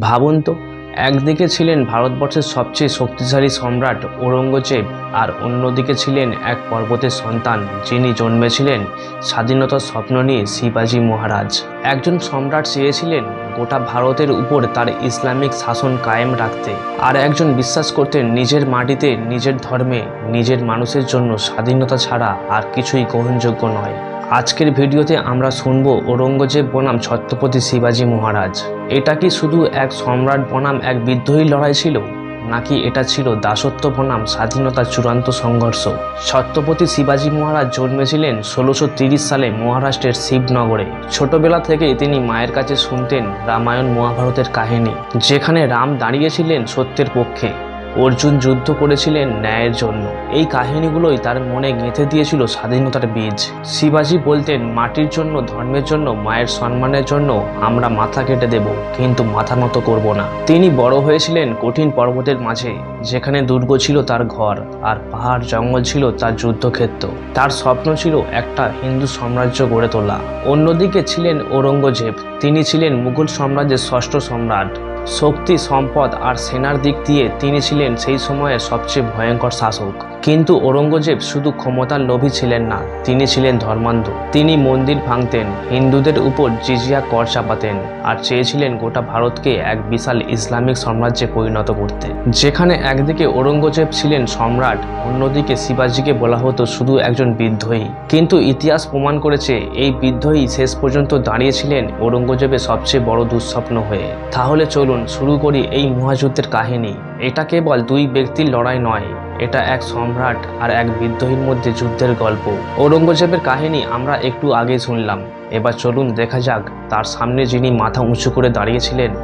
ভাবুন তো, একদিকে ছিলেন ভারতবর্ষের সবচেয়ে শক্তিশালী সম্রাট ঔরঙ্গজেব আর অন্যদিকে ছিলেন এক পর্বতের সন্তান যিনি জন্মেছিলেন স্বাধীনতার স্বপ্ন নিয়ে শিবাজী মহারাজ। একজন সম্রাট চেয়েছিলেন গোটা ভারতের উপর তার ইসলামিক শাসন কায়েম রাখতে আর একজন বিশ্বাস করতেন নিজের মাটিতে নিজের ধর্মে নিজের মানুষের জন্য স্বাধীনতা ছাড়া আর কিছুই গ্রহণযোগ্য নয়। আজকের ভিডিওতে আমরা শুনব ঔরঙ্গজেব বনাম ছত্রপতি শিবাজী মহারাজ। এটা কি শুধু এক সম্রাট বনাম এক বিদ্রোহী লড়াই ছিল, নাকি এটা ছিল দাসত্ব বনাম স্বাধীনতার চূড়ান্ত সংঘর্ষ? ছত্রপতি শিবাজী মহারাজ জন্মেছিলেন ষোলোশো সালে মহারাষ্ট্রের শিবনগরে। ছোটবেলা থেকেই তিনি মায়ের কাছে শুনতেন রামায়ণ মহাভারতের কাহিনী, যেখানে রাম দাঁড়িয়েছিলেন সত্যের পক্ষে। অর্জুন যুদ্ধ করেছিলেন ন্যায়ের জন্য। এই কাহিনীগুলোই তার মনে গেঁথে দিয়েছিল স্বাধীনতার বীজ। শিবাজী বলতেন, মাটির জন্য, ধর্মের জন্য, মায়ের সম্মানের জন্য আমরা মাথা কেটে দেব, কিন্তু মাথা নত করব না। তিনি বড় হয়েছিলেন কঠিন পর্বতের মাঝে, যেখানে দুর্গ ছিল তার ঘর আর পাহাড় জঙ্গল ছিল তার যুদ্ধক্ষেত্র। তার স্বপ্ন ছিল একটা হিন্দু সাম্রাজ্য গড়ে তোলা। অন্যদিকে ছিলেন ঔরঙ্গজেব। তিনি ছিলেন মুঘল সাম্রাজ্যের ষষ্ঠ সম্রাট। শক্তি সম্পদ আর সেনার দিক দিয়ে তিনি ছিলেন সেই সময়ের সবচেয়ে ভয়ঙ্কর শাসক। কিন্তু ঔরঙ্গজেব শুধু ক্ষমতার লোভী ছিলেন না, তিনি ছিলেন ধর্মান্ধ। তিনি মন্দির ভাঙতেন, হিন্দুদের উপর জিজিয়া কর চাপাতেন, আর চেয়েছিলেন গোটা ভারতকে এক বিশাল ইসলামিক সাম্রাজ্যে পরিণত করতে। যেখানে একদিকে ঔরঙ্গজেব ছিলেন সম্রাট, অন্যদিকে শিবাজিকে বলা হতো শুধু একজন বিদ্রোহী। কিন্তু ইতিহাস প্রমাণ করেছে, এই বিদ্রোহী শেষ পর্যন্ত দাঁড়িয়েছিলেন ঔরঙ্গজেবের সবচেয়ে বড় দুঃস্বপ্ন হয়ে। তাহলে চলুন শুরু করি এই মহাযুদ্ধের কাহিনী। এটা কেবল দুই ব্যক্তির লড়াই নয় এটা এক সম্রাট আর এক বিদ্রোহীর মধ্যে যুদ্ধের গল্প। ঔরঙ্গজেবের কাহিনী আমরা একটু আগে শুনলাম। এবার চলুন দেখা যাক, তার সামনে যিনি মাথা উঁচু করে দাঁড়িয়েছিলেন,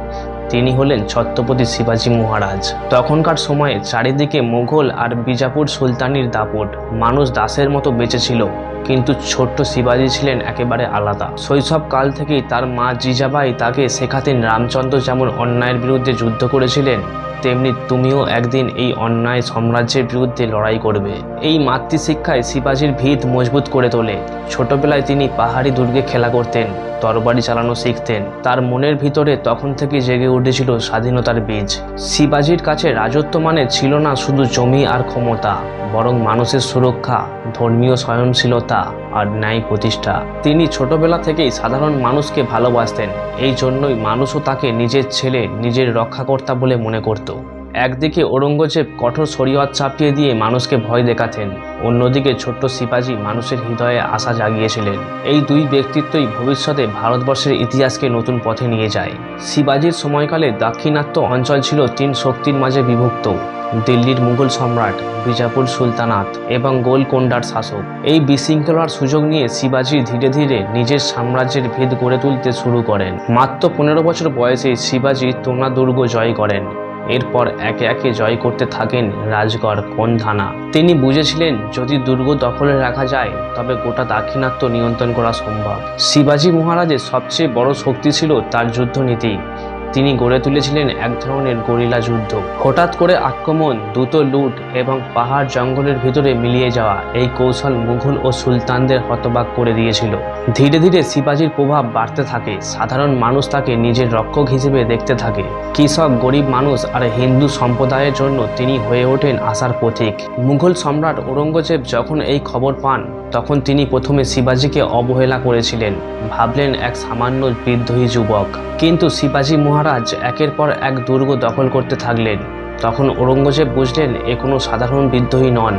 তিনি হলেন ছত্রপতি শিবাজি মহারাজ। তখনকার সময়ে চারিদিকে মোঘল আর বিজাপুর সুলতানির দাপট, মানুষ দাসের মতো বেঁচেছিল কিন্তু ছোট্ট শিবাজী ছিলেন একেবারে আলাদা। শৈশব কাল থেকেই তার মা জিজাবাই তাকে শেখাতেন রামচন্দ্র যেমন অন্যায়ের বিরুদ্ধে যুদ্ধ করেছিলেন, তেমনি তুমিও একদিন এই অন্যায় সাম্রাজ্যের বিরুদ্ধে লড়াই করবে। এই মাতৃশিক্ষায় শিবাজির ভিত মজবুত করে তোলে। ছোটবেলায় তিনি পাহাড়ি দুর্গে খেলা করতেন, তরবারি চালানো শিখতেন। তার মনের ভিতরে তখন থেকে জেগে উঠেছিল স্বাধীনতার বীজ। শিবাজির কাছে রাজত্ব মানে ছিল না শুধু জমি আর ক্ষমতা, বরং মানুষের সুরক্ষা, ধর্মীয় সহনশীলতা আর ন্যায় প্রতিষ্ঠা। তিনি ছোটবেলা থেকেই সাধারণ মানুষকে ভালোবাসতেন। এই জন্যই মানুষও তাকে নিজের ছেলে, নিজের রক্ষাকর্তা বলে মনে করত। একদিকে ঔরঙ্গজেব কঠোর শরীয়ত চাপিয়ে দিয়ে মানুষকে ভয় দেখাতেন। অন্যদিকে ছোট্ট শিবাজী মানুষের হৃদয়ে আশা জাগিয়েছিলেন। এই দুই ব্যক্তিত্বই ভবিষ্যতে ভারতবর্ষের ইতিহাসকে নতুন পথে নিয়ে যায়। শিবাজীর সময়কালে দাক্ষিণাত্য অঞ্চল ছিল তিন শক্তির মাঝে বিভক্ত। দিল্লির মুঘল সম্রাট, বিজাপুর সুলতানাত এবং গোলকোন্ডার শাসক। এই বিশৃঙ্খলার সুযোগ নিয়ে শিবাজি ধীরে ধীরে নিজের সাম্রাজ্যের ভেদ গড়ে তুলতে শুরু করেন। মাত্র পনেরো বছর বয়সে শিবাজি তোনা দুর্গ জয় করেন। এরপর একে একে জয় করতে থাকেন রাজগড় কোন থানা তিনি বুঝেছিলেন, যদি দুর্গ দখলে রাখা যায়, তবে গোটা দাক্ষিণাত্য নিয়ন্ত্রণ করা সম্ভব। শিবাজি মহারাজের সবচেয়ে বড় শক্তি ছিল তার যুদ্ধনীতি। তিনি গড়ে তুলেছিলেন এক ধরনের গরিলা যুদ্ধ। হঠাৎ করে আক্রমণ, দ্রুত লুট এবং পাহাড় জঙ্গলের ভিতরে মিলিয়ে যাওয়া এই কৌশল মুঘল ও সুলতানদের হতবাক করে দিয়েছিল। ধীরে ধীরে শিবাজির প্রভাব বাড়তে থাকে, সাধারণ মানুষ তাকে নিজের রক্ষক হিসেবে দেখতে থাকে। কৃষক, গরিব মানুষ আর হিন্দু সম্প্রদায়ের জন্য তিনি হয়ে ওঠেন আশার প্রতীক। মুঘল সম্রাট ঔরঙ্গজেব যখন এই খবর পান, তখন তিনি প্রথমে শিবাজিকে অবহেলা করেছিলেন, ভাবলেন এক সামান্য বিদ্রোহী যুবক। কিন্তু শিবাজি মহারাজ একের পর এক দুর্গ দখল করতে থাকলেন। তখন ঔরঙ্গজেব বুঝলেন এ কোনো সাধারণ বিদ্রোহী নন।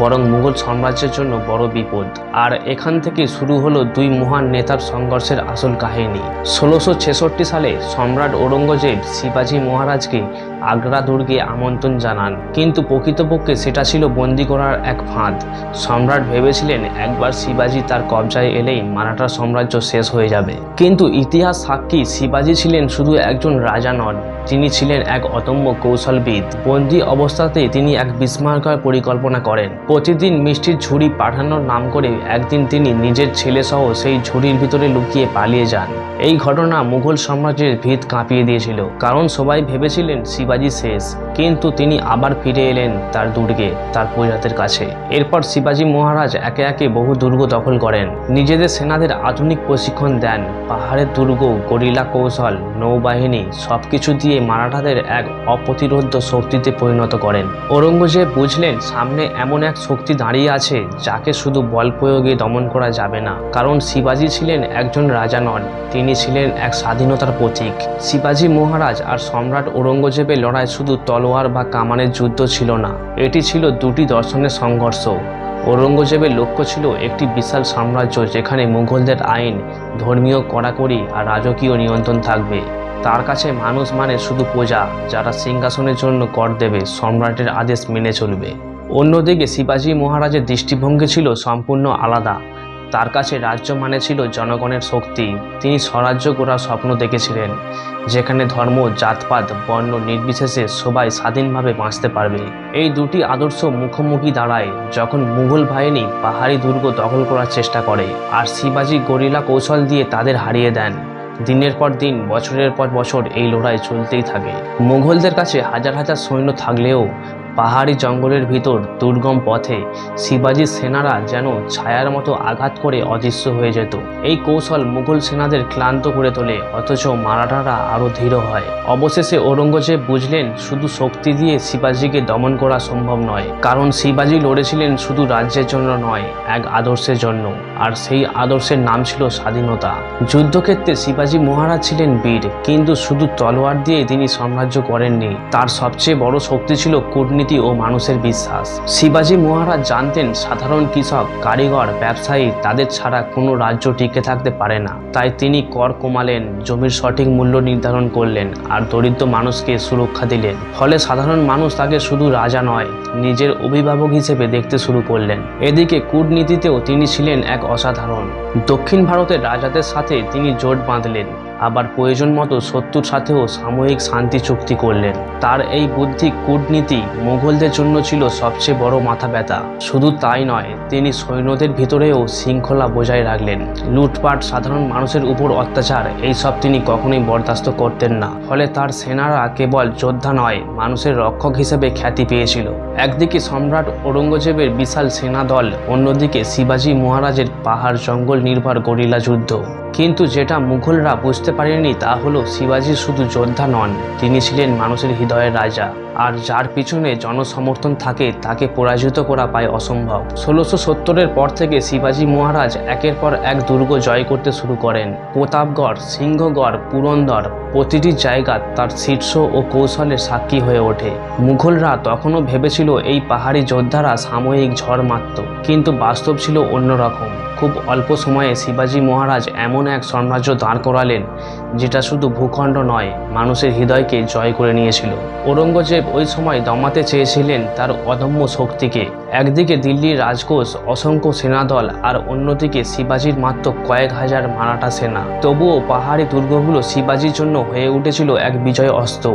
বরং মুঘল সাম্রাজ্যের জন্য বড় বিপদ। আর এখান থেকে শুরু হলো দুই মহান নেতার সংঘর্ষের আসল কাহিনী। ষোলোশো ছেষট্টি সালে সম্রাট ঔরঙ্গজেব শিবাজি মহারাজকে আগ্রা দুর্গে আমন্ত্রণ জানান। কিন্তু প্রকৃতপক্ষে সেটা ছিল বন্দি করার এক ফাঁদ। সম্রাট ভেবেছিলেন একবার শিবাজি তার কবজায় এলেই মারাঠা সাম্রাজ্য শেষ হয়ে যাবে। কিন্তু ইতিহাস সাক্ষী শিবাজি ছিলেন শুধু একজন রাজা নন, তিনি ছিলেন এক অদম্য কৌশলবিদ। বন্দি অবস্থাতেই তিনি এক বিস্ময়কর পরিকল্পনা করেন। প্রতিদিন মিষ্টির ঝুড়ি পাঠানোর নাম করে একদিন তিনি নিজের ছেলেসহ সেই ঝুড়ির ভিতরে লুকিয়ে পালিয়ে যান। এই ঘটনা মুঘল সাম্রাজ্যের ভিত কাঁপিয়ে দিয়েছিল, কারণ সবাই ভেবেছিলেন শিবাজি শেষ। কিন্তু তিনি আবার ফিরে এলেন তার দুর্গে, তার প্রজাতের কাছে। এরপর শিবাজি মহারাজ একে একে বহু দুর্গ দখল করেন। নিজেদের সেনাদের আধুনিক প্রশিক্ষণ দেন। পাহাড়ের দুর্গ, গরিলা কৌশল, নৌবাহিনী সবকিছু দিয়ে মারাঠাদের এক অপ্রতিরোধ্য শক্তিতে পরিণত করেন। ঔরঙ্গজেব বুঝলেন, সামনে এমন এক শক্তি দাঁড়িয়ে আছে, যাকে শুধু বল প্রয়োগে দমন করা যাবে না। কারণ শিবাজি ছিলেন একজন রাজা নন, তিনি ছিলেন এক স্বাধীনতার প্রতীক। শিবাজি মহারাজ আর সম্রাট ঔরঙ্গজেবের লড়াই শুধু তলোয়ার বা কামানের যুদ্ধ ছিল না, এটি ছিল দুটি দর্শনের সংঘর্ষ। ঔরঙ্গজেবের লক্ষ্য ছিল একটি বিশাল সাম্রাজ্য যেখানে মুঘলদের আইন, ধর্মীয় কড়াকড়ি আর রাজকীয় নিয়ন্ত্রণ থাকবে। তার কাছে মানুষ মানে শুধু প্রজা, যারা সিংহাসনের জন্য কর দেবে, সম্রাটের আদেশ মেনে চলবে। অন্যদিকে শিবাজি মহারাজের দৃষ্টিভঙ্গি ছিল সম্পূর্ণ আলাদা। তার কাছে রাজ্য মানে ছিল জনগণের শক্তি। তিনি স্বরাজ্য গড়ার স্বপ্ন দেখেছিলেন, যেখানে ধর্ম, জাতপাত, বর্ণ নির্বিশেষে সবাই স্বাধীনভাবে বাঁচতে পারবে। এই দুটি আদর্শ মুখোমুখি দাঁড়ায় যখন মুঘল বাহিনী পাহাড়ি দুর্গ দখল করার চেষ্টা করে আর শিবাজি গরিলা কৌশল দিয়ে তাদের হারিয়ে দেন। দিনের পর দিন, বছরের পর বছর এই লড়াই চলতেই থাকে। মুঘলদের কাছে হাজার হাজার সৈন্য থাকলেও পাহাড়ি জঙ্গলের ভিতর দুর্গম পথে শিবাজির সেনারা যেন ছায়ার মতো আঘাত করে অদৃশ্য হয়ে যেত। এই কৌশল মুঘল সেনাদের ক্লান্ত করে তোলে, অথচ মারাঠারা আরও ধীর হয়। অবশেষে ঔরঙ্গজেব বুঝলেন, শুধু শক্তি দিয়ে শিবাজিকে দমন করা সম্ভব নয়, কারণ শিবাজি লড়েছিলেন শুধু রাজ্যের জন্য নয়, এক আদর্শের জন্য, আর সেই আদর্শের নাম ছিল স্বাধীনতা। যুদ্ধক্ষেত্রে শিবাজি মহারাজ ছিলেন বীর, কিন্তু শুধু তলোয়ার দিয়ে তিনি সাম্রাজ্য করেননি। তার সবচেয়ে বড় শক্তি ছিল কূটনীতি ও মানুষের বিশ্বাস। শিবাজি মহারাজ জানতেন সাধারণ কৃষক, কারিগর, ব্যবসায়ী তাদের ছাড়া কোনো রাজ্য টিকে থাকতে পারে না। তাই তিনি কর কমালেন, জমির সঠিক মূল্য নির্ধারণ করলেন আর দরিদ্র মানুষকে সুরক্ষা দিলেন। ফলে সাধারণ মানুষ তাকে শুধু রাজা নয়, নিজের অভিভাবক হিসেবে দেখতে শুরু করলেন। এদিকে কূটনীতিতেও তিনি ছিলেন এক অসাধারণ। দক্ষিণ ভারতের রাজাদের সাথে তিনি জোট বাঁধলেন। আবার প্রয়োজন মতো শত্রুর সাথেও সাময়িক শান্তি চুক্তি করলেন। তার এই বুদ্ধি কূটনীতি মুঘলদের জন্য ছিল সবচেয়ে বড় মাথা ব্যথা। শুধু তাই নয়, তিনি সৈন্যদের ভিতরেও শৃঙ্খলা বজায় রাখলেন। লুটপাট সাধারণ মানুষের উপর অত্যাচার, এইসব তিনি কখনোই বরদাস্ত করতেন না। ফলে তার সেনারা কেবল যোদ্ধা নয়, মানুষের রক্ষক হিসেবে খ্যাতি পেয়েছিল। একদিকে সম্রাট ঔরঙ্গজেবের বিশাল সেনা দল অন্যদিকে শিবাজি মহারাজের পাহাড় জঙ্গল নির্ভর গরিলা যুদ্ধ। কিন্তু যেটা মুঘলরা বুঝতে পারেনি তা হলো শিবাজি শুধু যোদ্ধা নন, তিনি ছিলেন মানুষের হৃদয়ের রাজা। আর যার পিছনে জনসমর্থন থাকে, তাকে পরাজিত করা পায় অসম্ভব। ষোলোশো সত্তরের পর থেকে শিবাজি মহারাজ একের পর এক দুর্গ জয় করতে শুরু করেন। প্রতাপগড়, সিংহগড়, পুরন্দর প্রতিটি জায়গা তার শীর্ষ ও কৌশলের সাক্ষী হয়ে ওঠে। মুঘলরা তখনও ভেবেছিল এই পাহাড়ি যোদ্ধারা সাময়িক ঝড় মাত্র কিন্তু বাস্তব ছিল অন্যরকম। খুব অল্প সময়ে শিবাজি মহারাজ এমন এক সাম্রাজ্য দাঁড় করালেন, যেটা শুধু ভূখণ্ড নয়, মানুষের হৃদয়কে জয় করে নিয়েছিল। ঔরঙ্গজেব ওই সময় দমাতে চেয়েছিলেন তার অদম্য শক্তিকে। একদিকে দিল্লির রাজকোষ, অসংখ্য সেনাদল আর অন্যদিকে শিবাজির মাত্র কয়েক হাজার মারাঠা সেনা। তবুও পাহাড়ি দুর্গগুলো শিবাজির জন্য হয়ে উঠেছিল এক বিজয় অস্ত্র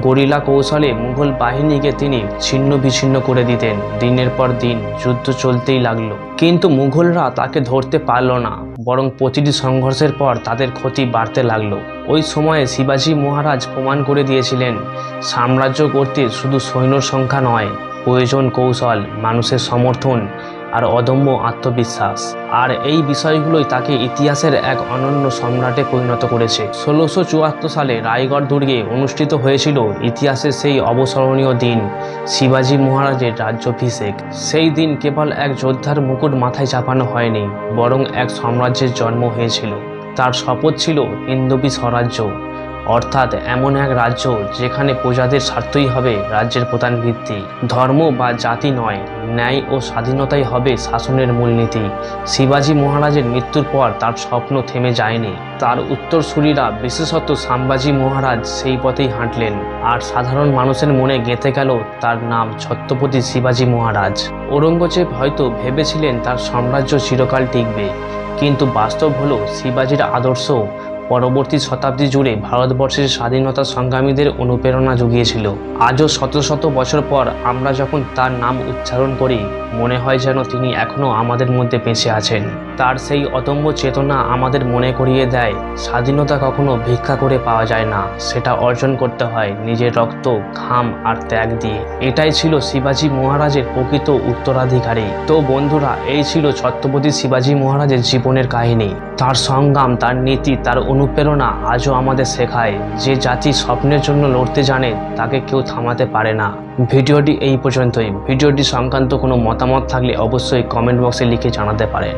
গরিলা কৌশলে মুঘল বাহিনীকে তিনি ছিন্ন বিচ্ছিন্ন করে দিতেন। দিনের পর দিন যুদ্ধ চলতেই লাগল। কিন্তু মুঘলরা তাকে ধরতে পারল না, বরং প্রতিটি সংঘর্ষের পর তাদের ক্ষতি বাড়তে লাগল। ওই সময়ে শিবাজি মহারাজ প্রমাণ করে দিয়েছিলেন, সাম্রাজ্য করতে শুধু সৈন্য সংখ্যা নয়, প্রয়োজন কৌশল, মানুষের সমর্থন আর অদম্য আত্মবিশ্বাস। আর এই বিষয়গুলোই তাকে ইতিহাসের এক অনন্য সম্রাটে পরিণত করেছে। ষোলোশো সালে রায়গড় দুর্গে অনুষ্ঠিত হয়েছিল ইতিহাসের সেই অবসরণীয় দিন, শিবাজি মহারাজের রাজ্যাভিষেক। সেই দিন কেবল এক যোদ্ধার মুকুট মাথায় চাপানো হয়নি, বরং এক সাম্রাজ্যের জন্ম হয়েছিল। তার শপথ ছিল হিন্দবী স্বরাজ্য। অর্থাৎ এমন এক রাজ্য যেখানে প্রজাদের স্বার্থই হবে রাজ্যের প্রধান ভিত্তি। ধর্ম বা জাতি নয়, ন্যায় ও স্বাধীনতাই হবে শাসনের মূলনীতি। শিবাজি মহারাজের মৃত্যুর পর তার স্বপ্ন থেমে যায়নি। তার উত্তরসূরিরা, বিশেষত সাম্বাজি মহারাজ, সেই পথেই হাঁটলেন। আর সাধারণ মানুষের মনে গেঁথে গেল তার নাম ছত্রপতি শিবাজি মহারাজ। ঔরঙ্গজেব হয়তো ভেবেছিলেন তার সাম্রাজ্য চিরকাল টিকবে, কিন্তু বাস্তব হলো শিবাজির আদর্শ পরবর্তী শতাব্দী জুড়ে ভারতবর্ষের স্বাধীনতা সংগ্রামীদের অনুপ্রেরণা জুগিয়েছিল। আজও শত শত বছর পর আমরা যখন তার নাম উচ্চারণ করি, মনে হয় যেন তিনি এখনও আমাদের মধ্যে বেঁচে আছেন। তার সেই অদম্য চেতনা আমাদের মনে করিয়ে দেয়, স্বাধীনতা কখনো ভিক্ষা করে পাওয়া যায় না। সেটা অর্জন করতে হয় নিজের রক্ত, ঘাম আর ত্যাগ দিয়ে। এটাই ছিল শিবাজী মহারাজের প্রকৃত উত্তরাধিকারী। তো বন্ধুরা, এই ছিল ছত্রপতি শিবাজী মহারাজের জীবনের কাহিনী। তার সংগ্রাম, তার নীতি, তার অনুপ্রেরণা আজও আমাদের শেখায় যে জাতি স্বপ্নের জন্য লড়তে জানে, তাকে কেউ থামাতে পারে না। ভিডিওটি এই পর্যন্তই। ভিডিওটি সংক্রান্ত কোনো মতামত থাকলে অবশ্যই কমেন্ট বক্সে লিখে জানাতে পারেন।